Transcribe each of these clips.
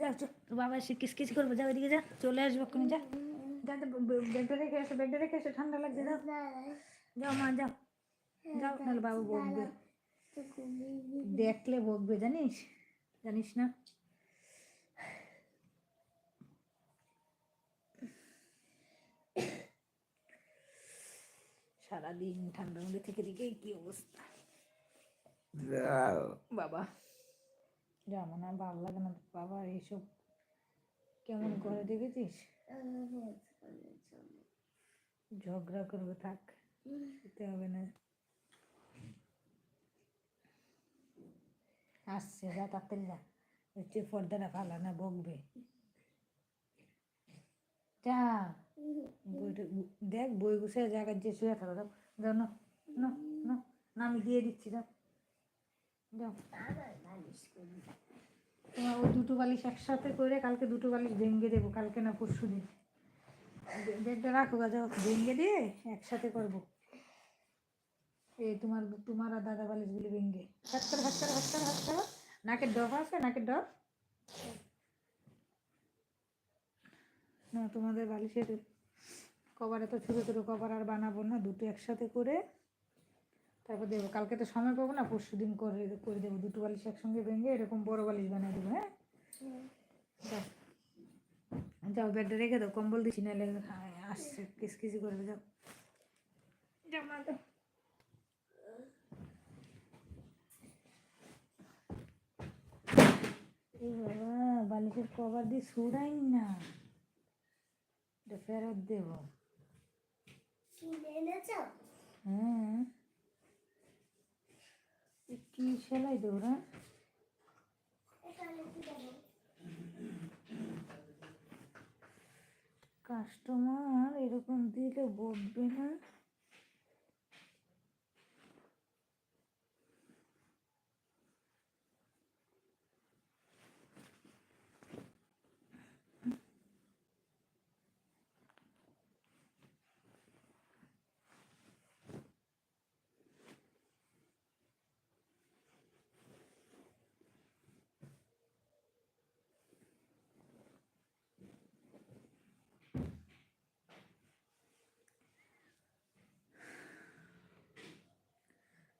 যা চো বাবা এসে কিস কিস করব যা ওইদিকে যা চলে আসব তুমি যা। যা ব্যাগটা রেখে এসো ব্যাগটা রেখে এসো ঠান্ডা লাগছে যাও। যাও মা যাও। যাও নাহলে বাবু বকবে। দেখলে বকবে জানিস? জানিস না? সারাদিন ঠান্ডার মধ্যে থেকে থেকে কি অবস্থা? বাবা। জানো না ভালো লাগে না। বাবা এইসব কেমন করে দেখেছিস? ঝগড়া করবে, থাক যেতে হবে না। আসছে, যা তাড়াতাড়ি যা। হচ্ছে পর্দাটা ফালা না, বকবে। যা দেখ, বই গুছিয়ে জায়গায় যে শুয়ে থাকো না না না না, আমি দিয়ে দিচ্ছি যাও তোমার ওই দুটো বালিশ একসাথে করে কালকে দুটো বালিশ ভেঙে দেবো, কালকে না পরশু দিন। বেডটা রাখো যাও ভেঙে দিয়ে একসাথে করব। এই তোমার তোমার আর দাদা বালিশগুলি ভেঙে। হাত করে হাত করে হাত করে হাত নাকের ডব আছে, নাকের ডব না, তোমাদের বালিশের কভার এত ছোটো ছোটো কভার আর বানাবো না, দুটো একসাথে করে তারপর দেবো কালকে তো সময় পাবো না পরশু দিন করে করে দেবো দুটো বালিশ একসঙ্গে ভেঙে এরকম বড় বালিশ বানিয়ে দেবো হ্যাঁ? যাও। বেডে রেখে দাও কম্বল দিচ্ছি নাহলে আসছে কিস কিসি করবে যাও। যাও মা যাও। বাবা বালিশের কভার দিয়ে সুরাই না। এটা ফেরত দেবো। হ্যাঁ। কি সেলাই দেবো না কাস্টমার এরকম দিলে বলবে না।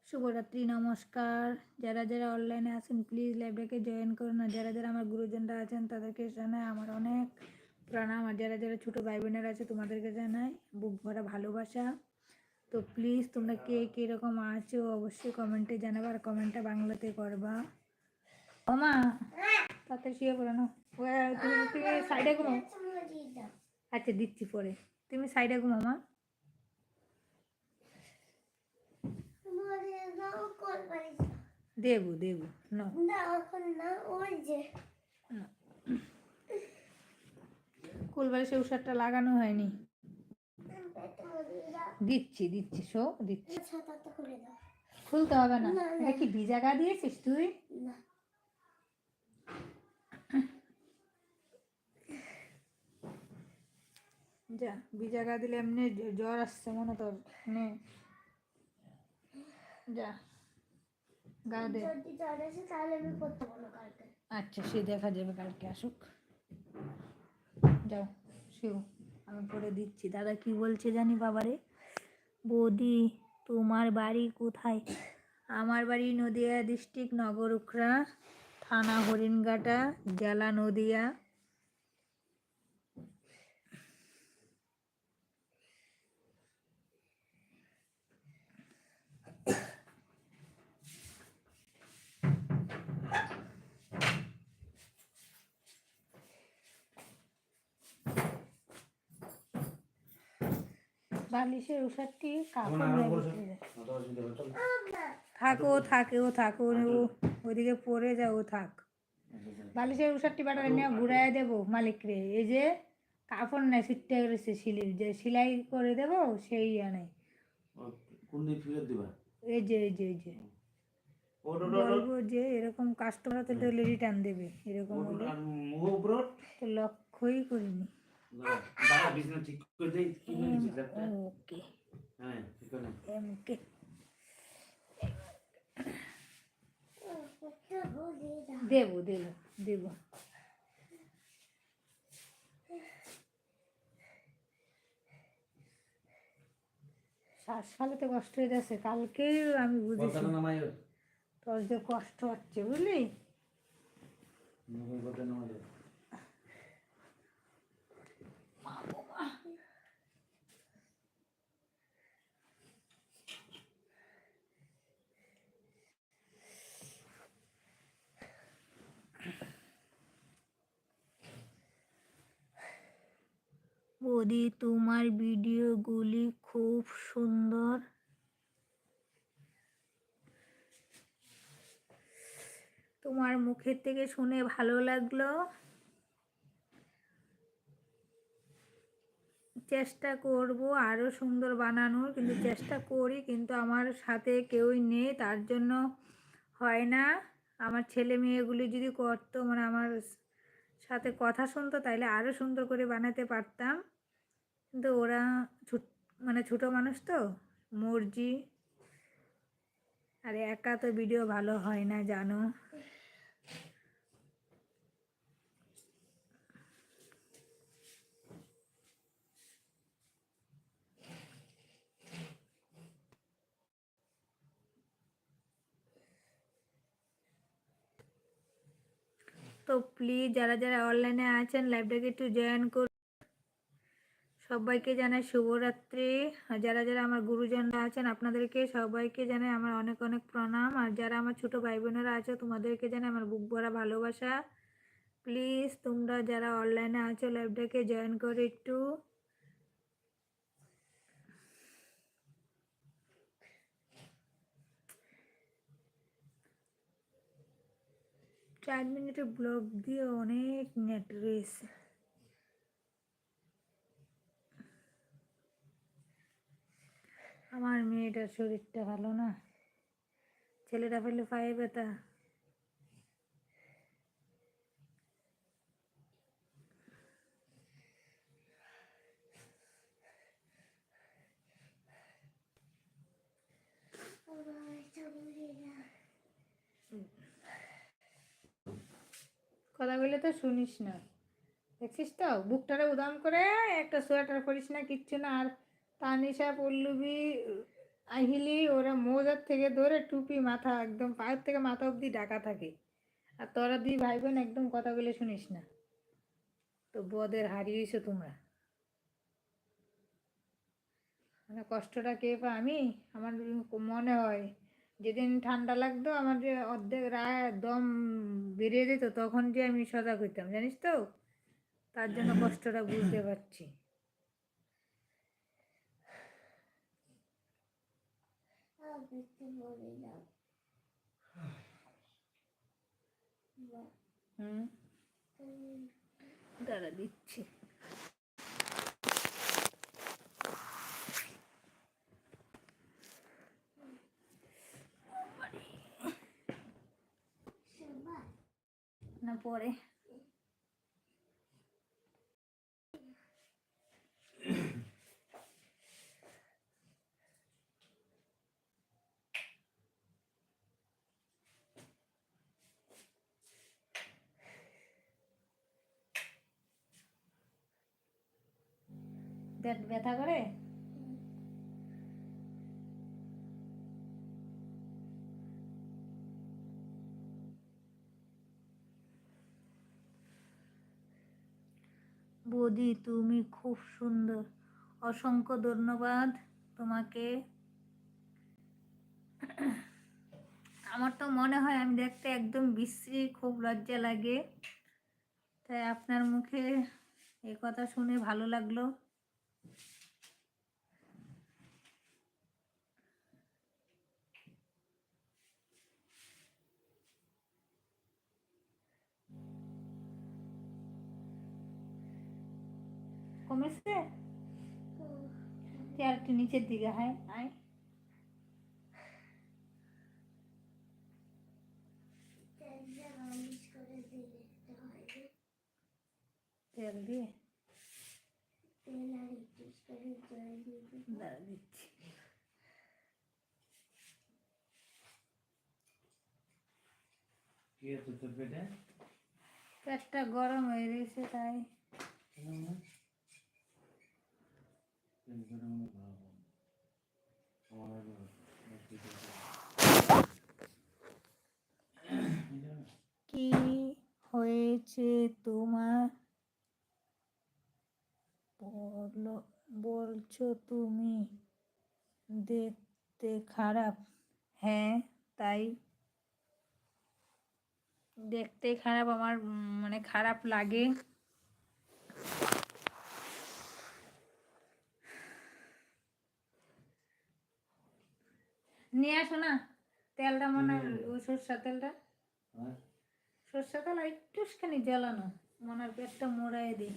শুভরাত্রি, নমস্কার। যারা যারা অনলাইনে আছেন প্লিজ লাইভটাকে জয়েন করুন। আর যারা যারা আমার গুরুজনরা আছেন, তাদেরকে জানাই আমার অনেক প্রণাম। আর যারা যারা ছোটো ভাই বোনেরা আছে, তোমাদেরকে জানাই বুক ভরা ভালোবাসা। তো প্লিজ তোমরা কে কীরকম আছো, অবশ্যই কমেন্টে জানাবে। আর কমেন্টটা বাংলাতে করবা। ওমা তাতে শুয়ে পড়ো না। তুমি তুমি সাইডে ঘুমো আচ্ছা দিচ্ছি পরে। তুমি সাইডে ঘুমো মা। দেবো দেবো না কুলবালিশে উষারটা লাগানো হয়নি। দিচ্ছি দিচ্ছি শো দিচ্ছি। খুলতে হবে না। এটা কি ভিজা গা দিয়েছিস তুই? যা ভিজা গা দিলে এমনি জ্বর আসছে মনে তোর নে। যা। গা কালকে। আচ্ছা সে দেখা যাবে কালকে আসুক। যাও শিও আমি পরে দিচ্ছি। দাদা কি বলছে জানি বাবারে? বৌদি তোমার বাড়ি কোথায়? আমার বাড়ি নদিয়া ডিস্ট্রিক্ট নগর উখড়া থানা হরিণঘাটা জেলা নদিয়া। বালিশের উষারটি থাকো থাকে ও থাকো ও ওইদিকে পড়ে যাও ও থাক। বালিশের উষারটি বাটারে নিয়ে ঘুরাই দেবো মালিকরে এই যে কাপড় নাই সিটটা করেছে সিলির যে সেলাই করে দেবো সেই দিন দিবা? এই যে এই যে এই যে। বলব যে এরকম কাস্টমার তো রিটার্ন দেবে এরকম লক্ষ্যই করিনি। বাবা বিছানা ঠিক শ্বাস ফালাতে কষ্ট হয়ে যাচ্ছে কালকে আমি বুঝেছি। তোর যে কষ্ট হচ্ছে বুঝলি? কথা বৌদি তোমার ভিডিওগুলি খুব সুন্দর। তোমার মুখের থেকে শুনে ভালো লাগল। চেষ্টা করব আরও সুন্দর বানানোর, কিন্তু চেষ্টা করি, কিন্তু আমার সাথে কেউই নেই, তার জন্য হয় না। আমার ছেলে মেয়েগুলি যদি করতো মানে আমার সাথে কথা শুনতো, তাইলে আরও সুন্দর করে বানাতে পারতাম। কিন্তু ওরা মানে ছোটো মানুষ তো, মর্জি। আর একা তো ভিডিও ভালো হয় না, জানো। তো প্লিজ যারা যারা অনলাইনে আছেন লাইভটাকে একটু জয়েন করুন। সবাইকে জানাই শুভরাত্রি। আর যারা যারা আমার গুরুজনরা আছেন, আপনাদেরকে সবাইকে জানাই আমার অনেক অনেক প্রণাম। আর যারা আমার ছোট ভাই বোনেরা আছে, তোমাদেরকে জানাই আমার বুক ভরা ভালোবাসা। প্লিজ তোমরা যারা অনলাইনে আছো, লাইভটাকে জয়েন করে একটু। চার মিনিটের ব্লগ দিয়ে অনেক নেট রয়েছে। আমার মেয়েটার শরীরটা ভালো না। ছেলেটা ফেলে পায়ে ব্যথা। কথা তো শুনিস না। দেখছিস তো? বুকটারে উদাম করে, একটা সোয়েটার করিস না, কিচ্ছু না, আর তানিশা পল্লবী, আহিলি, ওরা মোজার থেকে ধরে টুপি, মাথা একদম পায়ের থেকে মাথা অবধি ডাকা থাকে। আর তোরা দুই ভাই বোন একদম কথা বলে শুনিস না। তো বদের হারিয়েছো তোমরা। মানে কষ্টটা কে পা আমি, আমার মনে হয়, যেদিন ঠান্ডা লাগতো, আমার যে অর্ধেক রায় দম বেরিয়ে যেত, তখন যে আমি সজাগ হইতাম, জানিস তো? তার জন্য কষ্টটা বুঝতে পারছি। দাঁড়া দিচ্ছি। না পরে। পেট ব্যথা করে? বৌদি, তুমি খুব সুন্দর। অসংখ্য ধন্যবাদ তোমাকে। আমার তো মনে হয় আমি দেখতে একদম বিশ্রী, খুব লজ্জা লাগে। তাই আপনার মুখে এ কথা শুনে ভালো লাগল। কমেছে? আর একটু নিচের দিকে হাই আয়। তেল দিয়ে? দাঁড়া দিচ্ছি। পেটটা গরম হয়ে গেছে তাই। কি হয়েছে তোমার? বলছো তুমি দেখতে খারাপ। হ্যাঁ তাই। দেখতে খারাপ, আমার মানে খারাপ লাগে। নিয়ে আসো না। তেলটা মনে ওই সরষা তেলটা। হ্যাঁ? সরষা তেল একটুখানি জ্বালানো মনে হয় পেটটা মোড়াই দিই।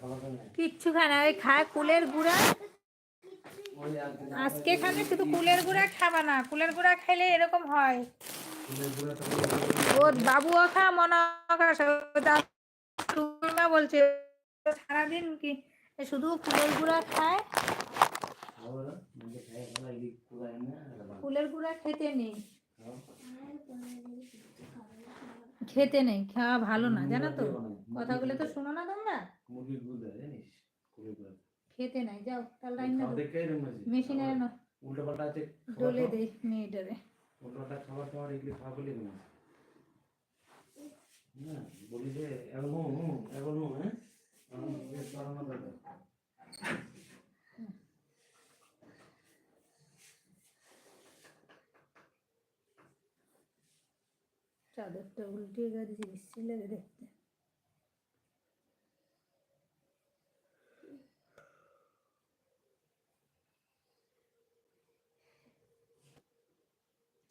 খাবে কিচ্ছু খায় না। ওই খায় কুলের গুঁড়া। আজকে খানে শুধু কুলের গুঁড়া খাবা না কুলের গুঁড়া খাইলে এরকম হয়। ও বাবুও খা মনে বলছে। সারাদিন কি শুধু কুলের গুঁড়া খায় কুলের গুঁড়া খেতে নেই। খাও। খেতে নেই খাওয়া ভালো না জানো তো? কথাগুলো তো শোনো না তোমরা? খেতে নাই যাও তাহলে খাওয়া না দেখে এরকম হয়েছে। মেশিনে উল্টা পাল্টা আছে ডলে। দেই মেয়েটারে। উল্টা পাল্টা খাবার খাবার এগুলি খাওয়া বলে। না। বলি যে এখন এখন হ্যাঁ এখন বেশ করানো দরকার চাদরটা উল্টিয়ে গেছে বিশ্রী লাগে দেখতে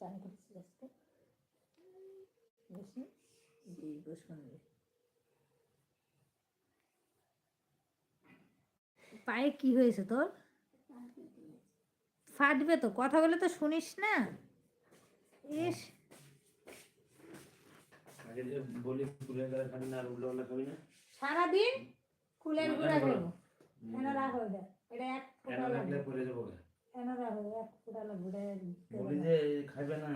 চান করছিস আজকে বেশি জি বসুন পায়ে কি হয়েছে তোর ফাটবে তো কথা বলে তো শুনিস না? ইস। আগে যে বলি কুলের গুঁড়া খাবি না আর উল্টা খাবি না। সারাদিন কুলের গুঁড়া খাব এনে রাখো এটা এটা এক ফোঁটা রাখলে লাগবে। যাব এনে রাখো এক ফোঁটা লাগবে বলি যে খাইবে না।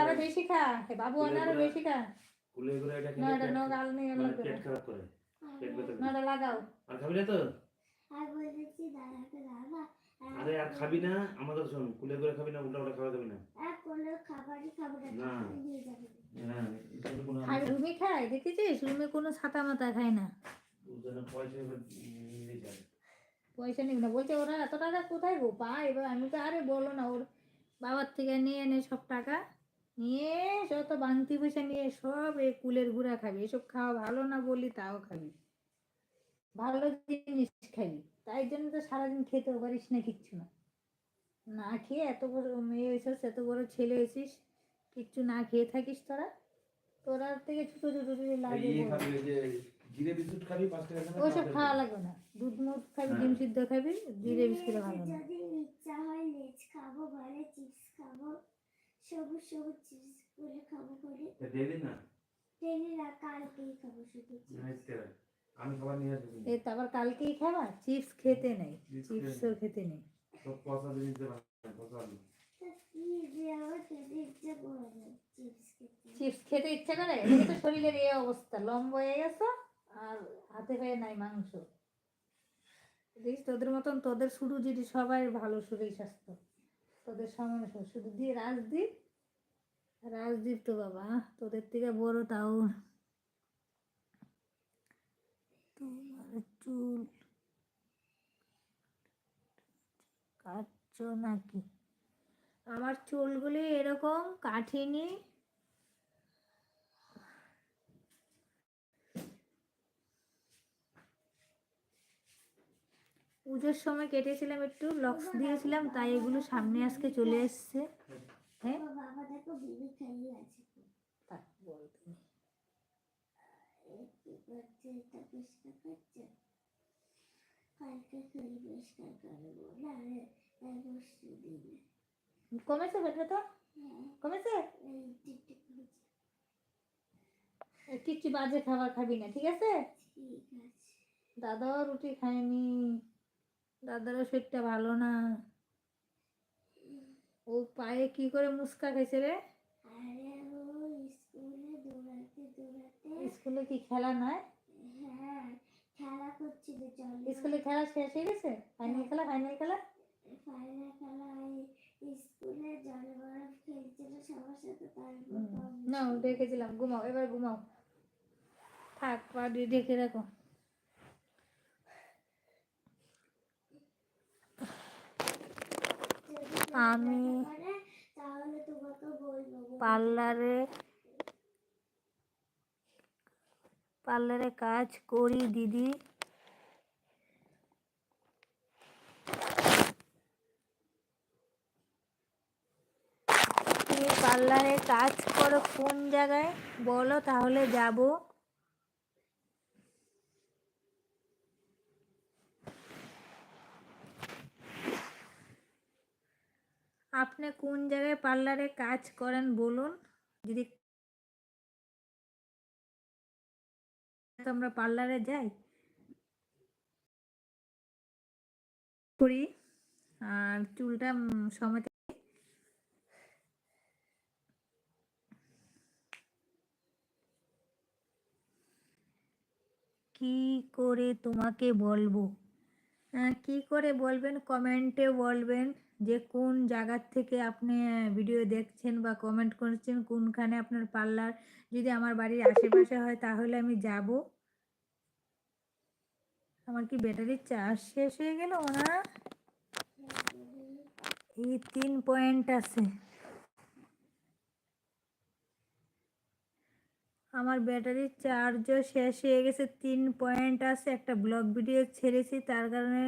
আরও বেশি খা বাবু আরও বেশি খা। কুলের গুঁড়া এটা না এটা নো গাল নিয়ে মানে লাগবে পেট খারাপ করে। পেট ব্যথা না লাগাও। আর খাবি না তো? আর বলেছি দাদাকে দাদা আরে আর খাবি না আমাদের শোন কুলে করে খাবি না উল্টা উল্টা খাওয়া খাবি না। আর হ্যাঁ এসবে আর রুমি খায় দেখেছিস? রুমি কোনো ছাতা মাথা খায় না। পয়সা নিবি না। বলছে ওরা এত টাকা কোথায় গো? পায় এবার আমি তো আরে বলো না ওর বাবার থেকে নিয়ে এনে সব টাকা। নিয়ে যত বাংতি পয়সা নিয়ে সব এই কুলের গুঁড়া খাবি। এসব খাওয়া ভালো না বলি তাও খাবি। ভালো জিনিস খাবি। তাই জন্য তো সারাদিন খেতেও পারিস না কিচ্ছু না। না খেয়ে এত বড় মেয়ে হয়েছিস এত বড় ছেলে হয়েছিস কিচ্ছু না খেয়ে থাকিস তোরা। তোরা থেকে ছোট ছোট ছোট লাগে জিরে বিস্কুট খাবি পাঁচ টাকা ওইসব খাওয়া লাগবে না। দুধ মুধ খাবি ডিম সিদ্ধ খাবি জিরে বিস্কুট ভালো না। যদি ইচ্ছা হয় লেজ খাব ঘরে চিপস খাব সবুজ সবুজ চিপস করে খাব করে তা দিয়ে দিন না কালকেই খাব শুধু না। আমি খাবার নিয়ে আসব এ তারপর কালকেই খাবা চিপস খেতে নেই। চিপসও খেতে নেই। সব খেতে ইচ্ছা করে না চিপস খেতে ইচ্ছা করে? তো শরীরের এই অবস্থা। লম্বা হয়ে গেছো আর হাতে পায়ে নাই মাংস। দেখিস তোদের মতন তোদের শুরু যদি সবাই ভালো শরীর স্বাস্থ্য। তোদের সমান শুধু দিয়ে রাজদীপ। রাজদীপ তো বাবা তোদের থেকে বড় তাও তোমার চুল কাটছো নাকি? আমার চুলগুলি এরকম কাঠিনি পুজোর সময় কেটেছিলাম একটু, লক্স দিয়েছিলাম, তাই এগুলো সামনে আজকে চলে এসছে। হ্যাঁ? বাবা দেখো আছে থাক, বল তুমি। কি করছে এটা পরিষ্কার করছে কালকে খালি পরিষ্কার করব না পরশু দিন কমেছে? হ্যাঁ কমেছে কিচ্ছু বাজে খাবার খাবি না, ঠিক আছে? দাদাও রুটি খায়নি। দাদারও শরীরটা ভালো না। ও পায়ে কি করে মুস্কা খাইছে রে? স্কুলে কি খেলা নয়? হ্যাঁ খেলা করছিল স্কুলে খেলা শেষ হয়ে গেছে? ফাইনাল খেলা ফাইনাল খেলা? ফাইনাল খেলা এই স্কুলে জলে বরফ খেলছিল সবার সাথে তারপর না রেখেছিলাম ঘুমাও এবার ঘুমাও। থাক পা দিয়ে ঢেকে রাখো। আমি পার্লারে পার্লারে কাজ করি, দিদি। পার্লারে কাজ করো কোন জায়গায়? বলো, তাহলে যাব। আপনি কোন জায়গায় পার্লারে কাজ করেন বলুন? যদি তো আমরা পার্লারে যাই। করি। আর চুলটা সমেত কি করে তোমাকে বলব? কি করে বলবেন? কমেন্টে বলবেন যে কোন জায়গার থেকে আপনি ভিডিও দেখছেন বা কমেন্ট করছেন, কোনখানে আপনার পার্লার? যদি আমার বাড়ির আশেপাশে হয় তাহলে আমি যাব। আমার কি ব্যাটারির চার্জ শেষ হয়ে গেল না? এই তিন পয়েন্ট আছে। আমার ব্যাটারির চার্জও শেষ হয়ে গেছে, তিন পয়েন্ট আছে। একটা ব্লগ ভিডিও ছেড়েছি, তার কারণে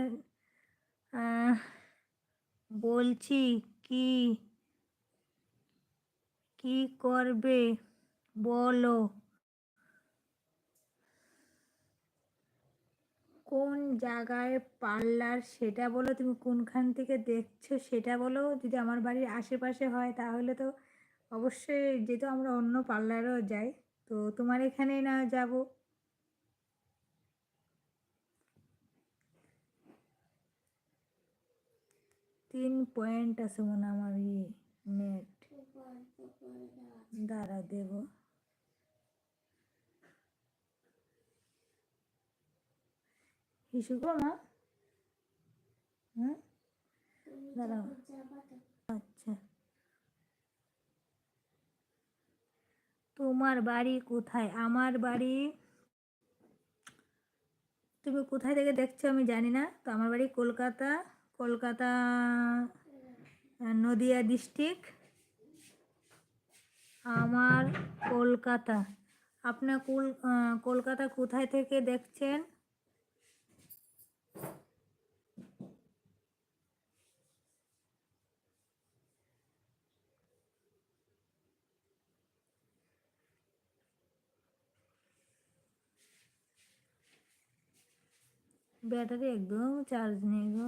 বলছি কি কি করবে বলো। কোন জায়গায় পার্লার সেটা বলো, তুমি কোনখান থেকে দেখছ সেটা বলো। যদি আমার বাড়ির আশেপাশে হয় তাহলে তো অবশ্যই যেহেতু আমরা অন্য পার্লারেও যাই, তো তোমার এখানেই না যাব। তিন পয়েন্ট আছে মনে আমার ইয়ে নেট। দাঁড়া দেব। হিসু হুম? দাঁড়াও। আচ্ছা। তোমার বাড়ি কোথায়? আমার বাড়ি তুমি কোথায় থেকে দেখছ আমি জানি না তো আমার বাড়ি কলকাতা কলকাতা নদিয়া ডিস্ট্রিক্ট আমার কলকাতা। আপনার কল কলকাতা কোথায় থেকে দেখছেন? ব্যাটারি একদম চার্জ নেই গো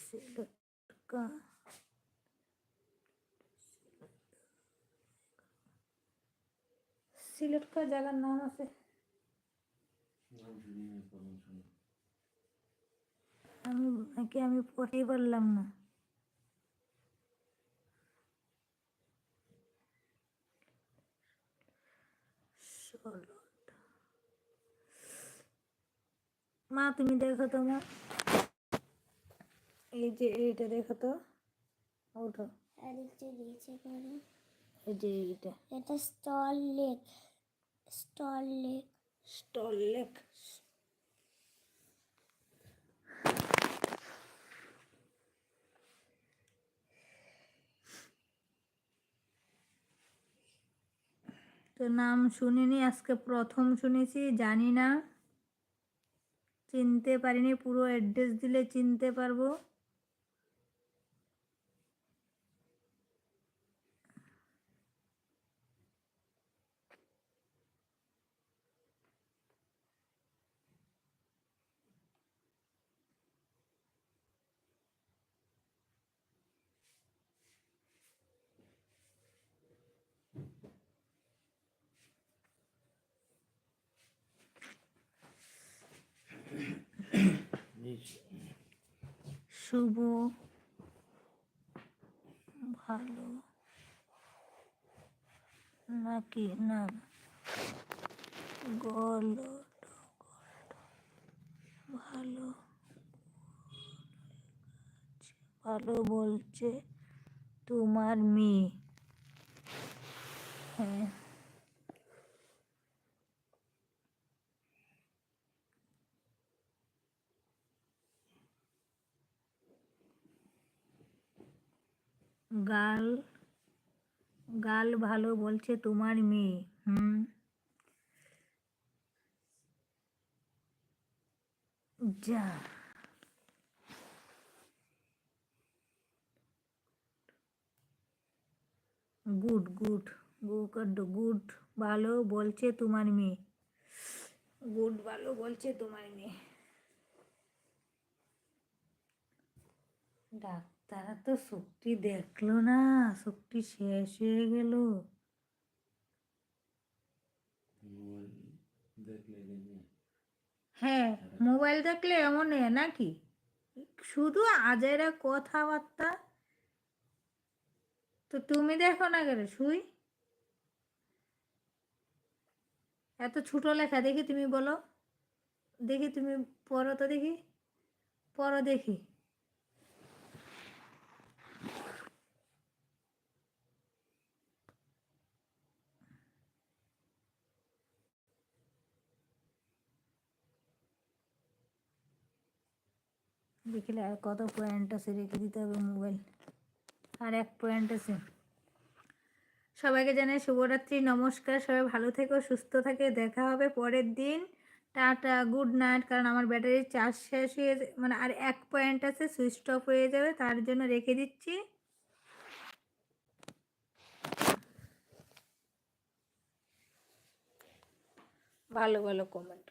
সিলেক্ট কা- সিলেক্ট করা জায়গার নাম আছে আমি নাকি আমি পড়তেই পারলাম না। মা তুমি দেখো তো মা। এই যে এইটা দেখো তো। ওঠো। আরেকটা নিচে করো এই যে এইটা। এটা stall lake stall lake. Lake তো নাম শুনিনি, আজকে প্রথম শুনেছি, জানি না। চিনতে পারিনি, পুরো অ্যাড্রেস দিলে চিনতে পারব। শুভ ভালো নাকি না? গল ভালো ভালো বলছে তোমার মেয়ে। হ্যাঁ। গাল গাল ভালো বলছে তোমার মেয়ে, হুম? যা। গুড গুড গুড গুড ভালো বলছে তোমার মেয়ে। গুড ভালো বলছে তোমার মেয়ে। ডাক্তার তো শক্তি দেখল না শক্তি শেষ হয়ে গেল। হ্যাঁ মোবাইল দেখলে এমন এ নাকি? শুধু আজেরা কথাবার্তা? তো তুমি দেখো না কেন শুই? এত ছোট লেখা দেখি তুমি বলো। দেখি তুমি পড়ো তো দেখি। পড়ো দেখি। দেখলে আর কত পয়েন্ট আছে রেখে দিতে হবে মোবাইল আর এক পয়েন্ট আছে। সবাইকে জানাই শুভরাত্রি, নমস্কার, সবাই ভালো থেকো, সুস্থ থাকে, দেখা হবে পরের দিন। টাটা গুড নাইট কারণ আমার ব্যাটারির চার্জ শেষ হয়ে মানে আর এক পয়েন্ট আছে সুইচ অফ হয়ে যাবে, তার জন্য রেখে দিচ্ছি। ভালো ভালো কমেন্ট